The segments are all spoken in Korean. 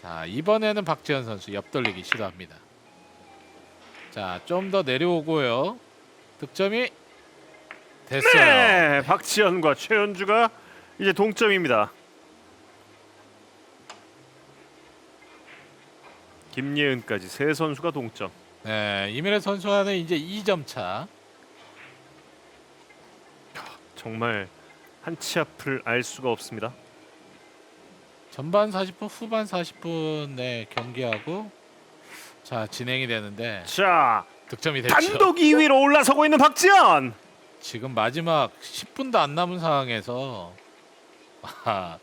자 이번에는 박지현 선수 옆돌리기 시도합니다. 자 좀 더 내려오고요. 득점이 됐어요. 네, 박지현과 최현주가 이제 동점입니다. 김예은까지 세 선수가 동점. 네, 이민혜 선수와는 이제 2점 차. 정말 한 치 앞을 알 수가 없습니다. 전반 40분, 후반 40분 네 경기하고 자 진행이 되는데 자, 득점이 됐죠. 단독 2위로 올라서고 있는 박지현. 지금 마지막 10분도 안 남은 상황에서 아,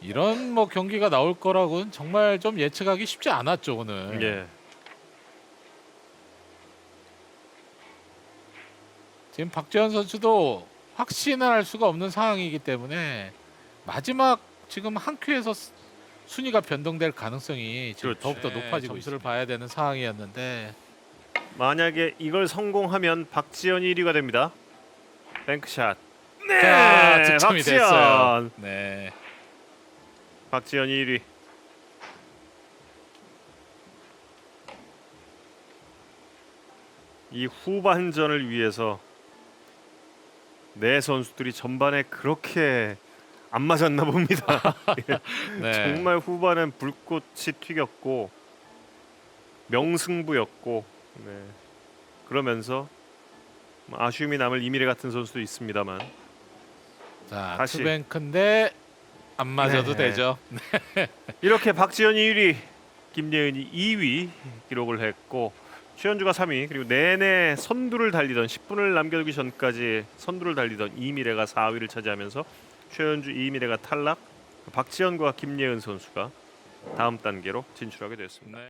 이런 뭐 경기가 나올 거라고는 정말 좀 예측하기 쉽지 않았죠 오늘. 예. 지금 박지현 선수도 확신을 할 수가 없는 상황이기 때문에 마지막 지금 한 큐에서 스- 순위가 변동될 가능성이 지금 그렇죠. 더욱더 네, 높아지고 점수를 봐야 되는 상황이었는데 만약에 이걸 성공하면 박지현이 1위가 됩니다. 뱅크샷. 네, 자 득점이 박지현. 됐어요. 네. 박지현이 1위. 이 후반전을 위해서 네 선수들이 전반에 그렇게 안 맞았나 봅니다. 네. 정말 후반엔 불꽃이 튀겼고 명승부였고 네. 그러면서 뭐 아쉬움이 남을 이미래 같은 선수도 있습니다만 자 다시. 투뱅크인데 안 맞아도 네. 되죠. 이렇게 박지현이 1위, 김예은이 2위 기록을 했고 최현주가 3위 그리고 내내 선두를 달리던 10분을 남겨두기 전까지 선두를 달리던 이미래가 4위를 차지하면서 최현주, 이미래가 탈락 박지현과 김예은 선수가 다음 단계로 진출하게 되었습니다. 네.